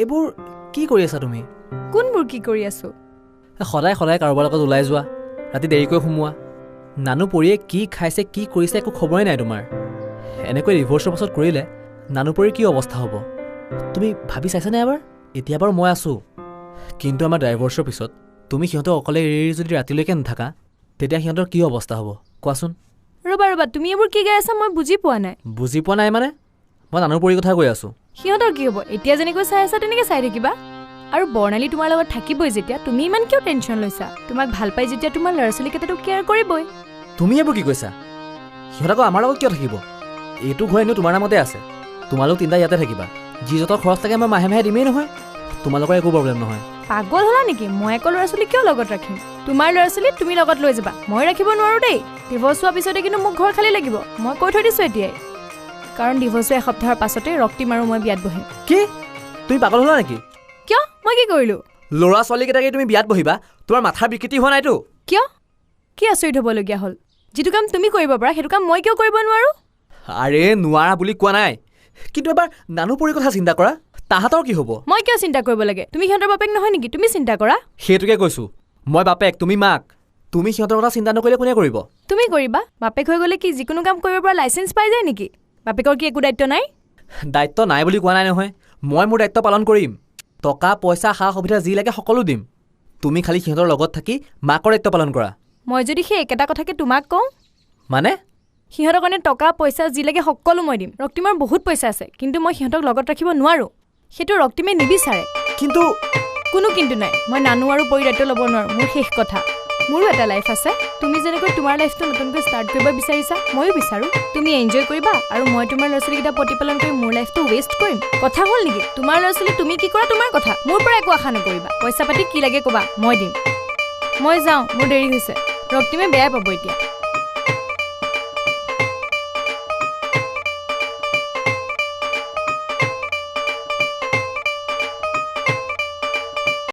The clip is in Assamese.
এইবোৰ কি কৰি আছা তুমি? কোনবোৰ কি কৰি আছো? সদায় সদায় কাৰোবাৰ লগত ওলাই যোৱা ৰাতি দেৰিকৈ সোমোৱা। নানু পৰিয়ে কি খাইছে কি কৰিছে একো খবৰেই নাই তোমাৰ। এনেকৈ ডিভৰ্চৰ পাছত কৰিলে নানু পৰিৰ কি অৱস্থা হ'ব? তুমি ভাবি চাইছানে এবাৰ? এতিয়া বাৰু মই আছোঁ। কিন্তু আমাৰ ডাইভৰ্চৰ পিছত তুমি সিহঁতক অকলে এৰি এৰি যদি ৰাতিলৈকে নাথাকা তেতিয়া সিহঁতৰ কি অৱস্থা হ'ব? কোৱাচোন। ৰ'বা ৰ'বা তুমি এইবোৰ কি গাই আছা মই বুজি পোৱা নাই। বুজি পোৱা নাই মানে? মই নানুৰ পৰিৰ কথা কৈ আছোঁ। সিহঁতৰ কি হ'ব? এতিয়া যেনেকৈ চাই আছা তেনেকৈ চাই থাকিবা। আৰু বৰ্ণালী তোমাৰ লগত থাকিবই যেতিয়া। তুমি ইমান কিয় টেনশ্যন লৈছা? তোমাক ভাল পাই যেতিয়া তোমাৰ ল'ৰা ছোৱালীকেইটাতো কেয়াৰ কৰিবই। তুমি এইবোৰ কি কৈছা? সিহঁত আকৌ আমাৰ লগত কিয় থাকিব? এইটো ঘৰ এনেও তোমাৰ নামতে আছে। তোমালোক তিনিটা ইয়াতে থাকিবা। যি যত খৰচ থাকে মই মাহে মাহে দিমেই নহয়। তোমালোকৰ একো প্ৰব্লেম নহয়। পাগল হ'লা নেকি? মই আকৌ ল'ৰা ছোৱালী কিয় লগত ৰাখিম? তোমাৰ ল'ৰা ছোৱালী তুমি লগত লৈ যাবা। মই ৰাখিব নোৱাৰো দেই। ডিভৰ্চ হোৱাৰ পিছতে কিন্তু মোক ঘৰ খালী লাগিব। মই কৈ থৈ দিছোঁ এতিয়াই। কাৰণ ডিভৰ্চ হোৱা এসপ্তাহৰ পাছতে ৰক্তিম আৰু মই বিয়াত বহিম। কি? তুমি পাগল হ'লা নেকি? কিয়? মই কি কৰিলোঁ? ল'ৰা ছোৱালীকেইটাকে তুমি বিয়াত বহিবা তোমাৰ মাথাৰ বিকৃতি হোৱা নাইতো। কিয়? কি আচৰিত হ'বলগীয়া হ'ল? যিটো কাম তুমি কৰিব পাৰা সেইটো কাম মই কিয় কৰিব নোৱাৰোঁ? আৰে নোৱাৰা বুলি কোৱা নাই। কিন্তু এবাৰ নানু পৰিৰ কথা চিন্তা কৰা তাহাঁতৰ কি হ'ব? মই কিয় চিন্তা কৰিব লাগে? তুমি সিহঁতৰ বাপেক নহয় নেকি? তুমি চিন্তা কৰা। সেইটোকে কৈছোঁ। মই বাপেক তুমি মাক। তুমি সিহঁতৰ কথা চিন্তা নকৰিলে কোনে কৰিব? তুমি কৰিবা। বাপেক হৈ গ'লে কি যিকোনো কাম কৰিব পৰা লাইচেঞ্চ পাই যায় নেকি? বাপেকৰ কি একো দায়িত্ব নাই? দায়িত্ব নাই বুলি কোৱা নাই নহয়। মই মোৰ দায়িত্ব পালন কৰিম। টকা পইচা সা সুবিধা যি লাগে সকলো দিম। তুমি খালি সিহঁতৰ লগত থাকি মাকৰ দায়িত্ব পালন কৰা। মই যদি সেই একেটা কথাকে তোমাক কওঁ? মানে? সিহঁতৰ কাৰণে টকা পইচা যি লাগে সকলো মই দিম। ৰক্তিমৰ বহুত পইচা আছে কিন্তু মই সিহঁতক লগত ৰাখিব নোৱাৰোঁ। সেইটো ৰক্তিমে নিবিচাৰে। কিন্তু কোনো কিন্তু নাই। মই নানো আৰু পৰি দায়িত্ব ল'ব নোৱাৰোঁ। মোৰ শেষ কথা। মোৰো এটা লাইফ আছে। তুমি যেনেকৈ তোমাৰ লাইফটো নতুনকৈ ষ্টাৰ্ট কৰিব বিচাৰিছা ময়ো বিচাৰোঁ। তুমি এনজয় কৰিবা আৰু মই তোমাৰ ল'ৰা ছোৱালীকেইটা প্ৰতিপালন কৰি মোৰ লাইফটো ৱেষ্ট কৰিম। কথা হ'ল নেকি? তোমাৰ ল'ৰা ছোৱালী তুমি কি কৰা? তোমাৰ কথা। মোৰ পৰা একো আশা নকৰিবা। পইচা পাতি কি লাগে ক'বা? মই দিম। মই যাওঁ। মোৰ দেৰি হৈছে। ৰক্তিমে বেয়া পাব এতিয়া।